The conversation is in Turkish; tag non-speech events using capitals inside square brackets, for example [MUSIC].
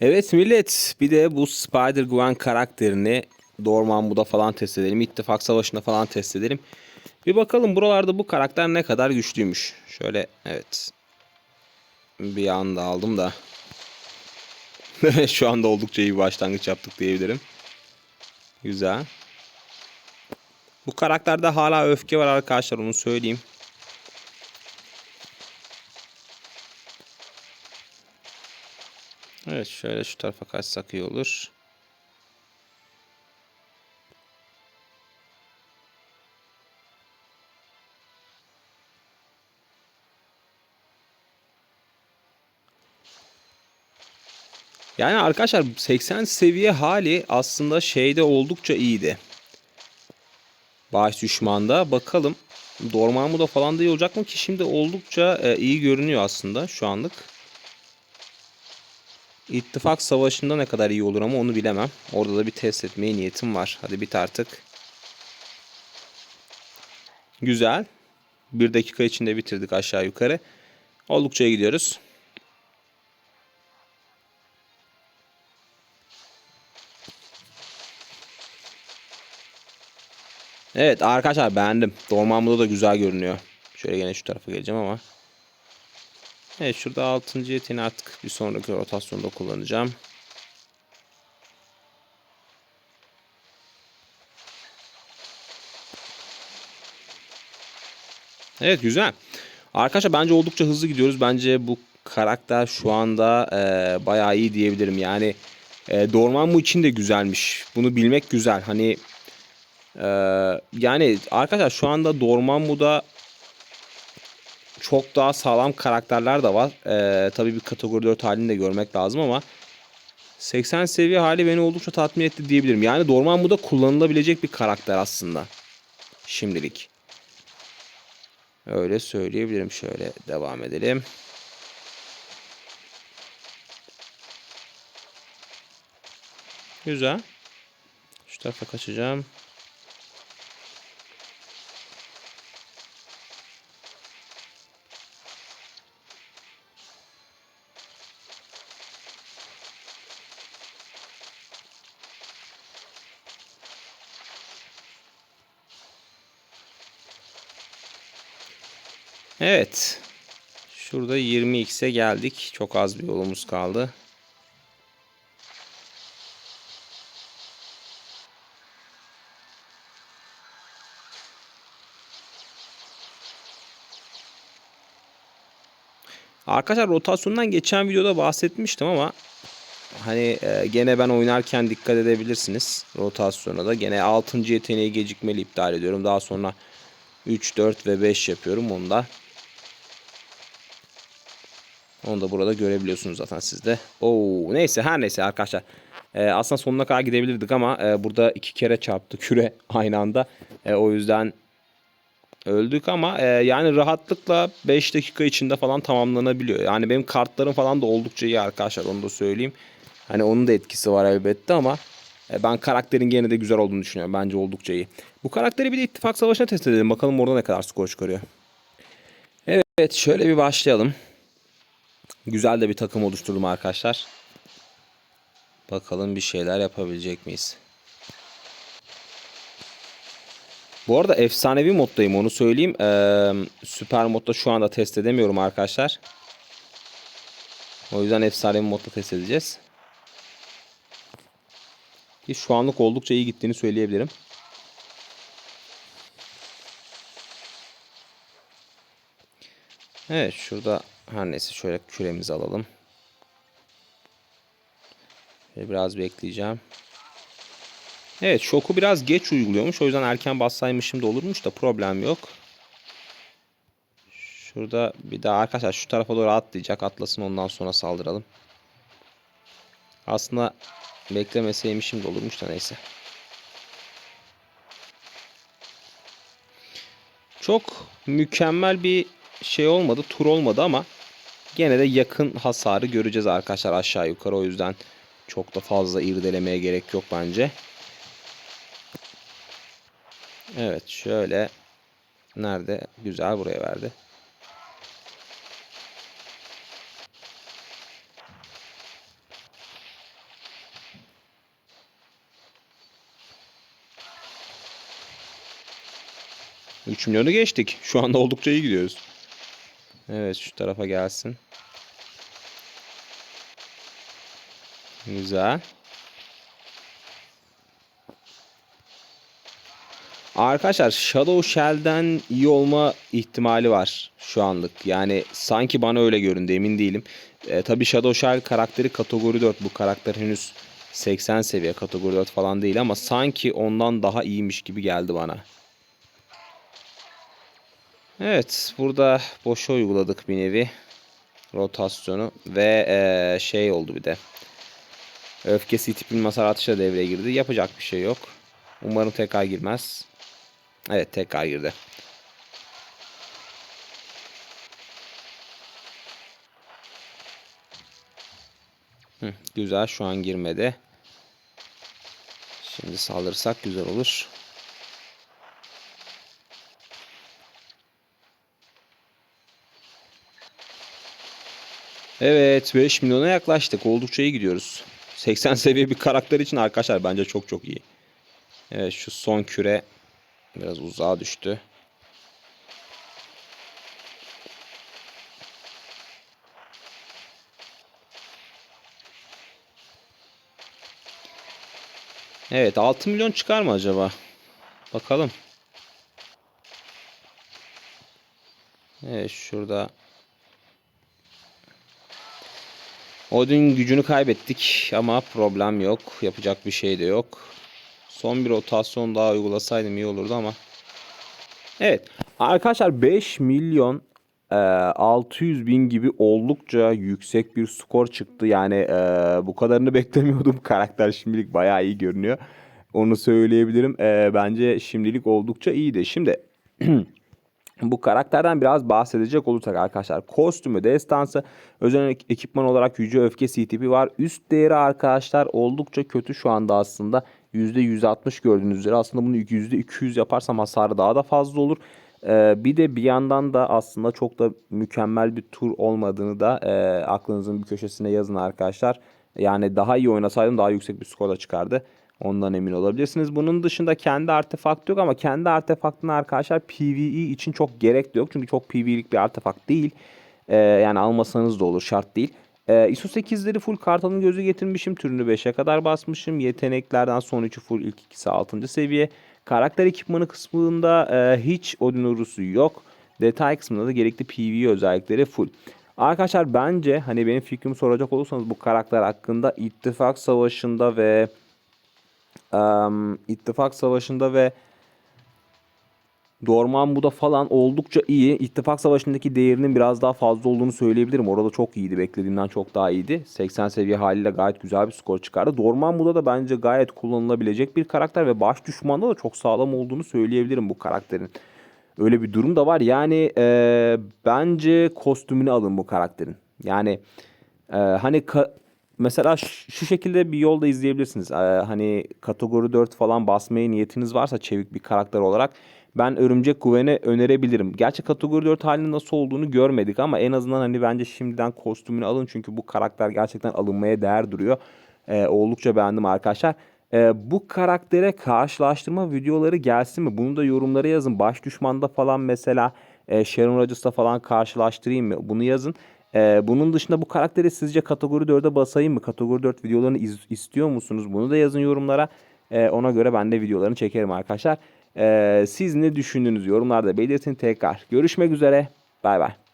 Evet millet bir de bu Spider-Gwen karakterini Dormammu'da falan test edelim. İttifak Savaşı'nda falan test edelim. Bir bakalım buralarda bu karakter ne kadar güçlüymüş. Şöyle evet. Bir anda aldım da. [LAUGHS] Şu anda oldukça iyi bir başlangıç yaptık diyebilirim. Güzel. Bu karakterde hala öfke var arkadaşlar onu söyleyeyim. Evet şöyle şu tarafa kaçsak iyi olur. Yani arkadaşlar 80 seviye hali aslında şeyde oldukça iyiydi. Baş düşmanda bakalım Dormammu'da falan da iyi olacak mı ki şimdi oldukça e, iyi görünüyor aslında şu anlık. İttifak savaşında ne kadar iyi olur ama onu bilemem. Orada da bir test etmeye niyetim var. Hadi bit artık. Güzel. Bir dakika içinde bitirdik aşağı yukarı. Oldukça iyi gidiyoruz. Evet arkadaşlar beğendim. Dormammu'da da güzel görünüyor. Şöyle yine şu tarafa geleceğim ama. Evet şurada 6. yeteneği artık bir sonraki rotasyonda kullanacağım. Evet güzel. Arkadaşlar bence oldukça hızlı gidiyoruz. Bence bu karakter şu anda e, bayağı iyi diyebilirim. Yani e, Dormammu için de güzelmiş. Bunu bilmek güzel. Hani e, yani arkadaşlar şu anda Dormammu'da çok daha sağlam karakterler de var. Ee, tabii bir kategori 4 halini de görmek lazım ama 80 seviye hali beni oldukça tatmin etti diyebilirim. Yani Dormammu'da kullanılabilecek bir karakter aslında. Şimdilik. Öyle söyleyebilirim. Şöyle devam edelim. Güzel. Şu tarafa kaçacağım. Evet. Şurada 20x'e geldik. Çok az bir yolumuz kaldı. Arkadaşlar rotasyondan geçen videoda bahsetmiştim ama hani e, gene ben oynarken dikkat edebilirsiniz rotasyona da. Gene 6. yeteneği gecikmeli iptal ediyorum. Daha sonra 3, 4 ve 5 yapıyorum onu da. Onu da burada görebiliyorsunuz zaten sizde. Oo, neyse her neyse arkadaşlar. Ee, aslında sonuna kadar gidebilirdik ama e, burada iki kere çarptı küre [LAUGHS] aynı anda. E, o yüzden öldük ama e, yani rahatlıkla 5 dakika içinde falan tamamlanabiliyor. Yani benim kartlarım falan da oldukça iyi arkadaşlar onu da söyleyeyim. Hani onun da etkisi var elbette ama e, ben karakterin gene de güzel olduğunu düşünüyorum. Bence oldukça iyi. Bu karakteri bir de ittifak savaşına test edelim. Bakalım orada ne kadar skor çıkarıyor. Evet şöyle bir başlayalım. Güzel de bir takım oluşturdum arkadaşlar. Bakalım bir şeyler yapabilecek miyiz? Bu arada efsanevi moddayım onu söyleyeyim. Ee, süper modda şu anda test edemiyorum arkadaşlar. O yüzden efsanevi modda test edeceğiz. Ki şu anlık oldukça iyi gittiğini söyleyebilirim. Evet şurada her neyse şöyle küremizi alalım. Şöyle biraz bekleyeceğim. Evet şoku biraz geç uyguluyormuş. O yüzden erken bassaymışım da olurmuş da problem yok. Şurada bir daha arkadaşlar şu tarafa doğru atlayacak. Atlasın ondan sonra saldıralım. Aslında beklemeseymişim de olurmuş da neyse. Çok mükemmel bir şey olmadı, tur olmadı ama gene de yakın hasarı göreceğiz arkadaşlar aşağı yukarı. O yüzden çok da fazla irdelemeye gerek yok bence. Evet şöyle nerede? Güzel buraya verdi. Üç milyonu geçtik. Şu anda oldukça iyi gidiyoruz. Evet şu tarafa gelsin. Güzel. Arkadaşlar Shadow Shell'den iyi olma ihtimali var şu anlık. Yani sanki bana öyle göründü emin değilim. E, tabii Shadow Shell karakteri kategori 4. Bu karakter henüz 80 seviye kategori 4 falan değil ama sanki ondan daha iyiymiş gibi geldi bana. Evet burada boşa uyguladık bir nevi rotasyonu ve e, şey oldu bir de. Öfkesi tipin masar atışı devreye girdi. Yapacak bir şey yok. Umarım tekrar girmez. Evet tekrar girdi. Hı, güzel şu an girmedi. Şimdi saldırırsak güzel olur. Evet 5 milyona yaklaştık. Oldukça iyi gidiyoruz. 80 seviye bir karakter için arkadaşlar bence çok çok iyi. Evet şu son küre biraz uzağa düştü. Evet 6 milyon çıkar mı acaba? Bakalım. Evet şurada Odin gücünü kaybettik ama problem yok. Yapacak bir şey de yok. Son bir rotasyon daha uygulasaydım iyi olurdu ama. Evet arkadaşlar 5 milyon e, 600 bin gibi oldukça yüksek bir skor çıktı. Yani e, bu kadarını [LAUGHS] beklemiyordum. Karakter şimdilik bayağı iyi görünüyor. Onu söyleyebilirim. E, bence şimdilik oldukça iyiydi. Şimdi [CLEARS THROAT] Bu karakterden biraz bahsedecek olursak arkadaşlar kostümü, destansı, özel ekipman olarak yüce öfke CTP var. Üst değeri arkadaşlar oldukça kötü şu anda aslında. %160 gördüğünüz üzere aslında bunu %200 yaparsam hasarı daha da fazla olur. Ee, bir de bir yandan da aslında çok da mükemmel bir tur olmadığını da e, aklınızın bir köşesine yazın arkadaşlar. Yani daha iyi oynasaydım daha yüksek bir skorla çıkardı. Ondan emin olabilirsiniz. Bunun dışında kendi artefakt yok ama kendi artefaktını arkadaşlar PvE için çok gerek yok. Çünkü çok PvE'lik bir artefakt değil. Ee, yani almasanız da olur şart değil. Ee, ISO 8'leri full kartalın gözü getirmişim. Türünü 5'e kadar basmışım. Yeteneklerden son 3'ü full ilk ikisi 6. seviye. Karakter ekipmanı kısmında e, hiç Odin Urus'u yok. Detay kısmında da gerekli PvE özellikleri full. Arkadaşlar bence hani benim fikrimi soracak olursanız bu karakter hakkında ittifak savaşında ve um, İttifak Savaşı'nda ve Dormammu'da falan oldukça iyi. İttifak Savaşı'ndaki değerinin biraz daha fazla olduğunu söyleyebilirim. Orada çok iyiydi. Beklediğimden çok daha iyiydi. 80 seviye haliyle gayet güzel bir skor çıkardı. Dormammu'da da bence gayet kullanılabilecek bir karakter ve baş düşmanda da çok sağlam olduğunu söyleyebilirim bu karakterin. Öyle bir durum da var. Yani e, bence kostümünü alın bu karakterin. Yani e, hani ka- mesela şu şekilde bir yolda izleyebilirsiniz. Ee, hani kategori 4 falan basmaya niyetiniz varsa çevik bir karakter olarak ben Örümcek Güven'e önerebilirim. Gerçi kategori 4 halinin nasıl olduğunu görmedik ama en azından hani bence şimdiden kostümünü alın çünkü bu karakter gerçekten alınmaya değer duruyor. Ee, oldukça beğendim arkadaşlar. Ee, bu karaktere karşılaştırma videoları gelsin mi? Bunu da yorumlara yazın. Baş düşmanda falan mesela e, Sharon Rodgers'la falan karşılaştırayım mı? Bunu yazın. Ee, bunun dışında bu karakteri sizce kategori 4'e basayım mı? Kategori 4 videolarını iz, istiyor musunuz? Bunu da yazın yorumlara. Ee, ona göre ben de videolarını çekerim arkadaşlar. Ee, siz ne düşündünüz? Yorumlarda belirtin tekrar. Görüşmek üzere. Bay bay.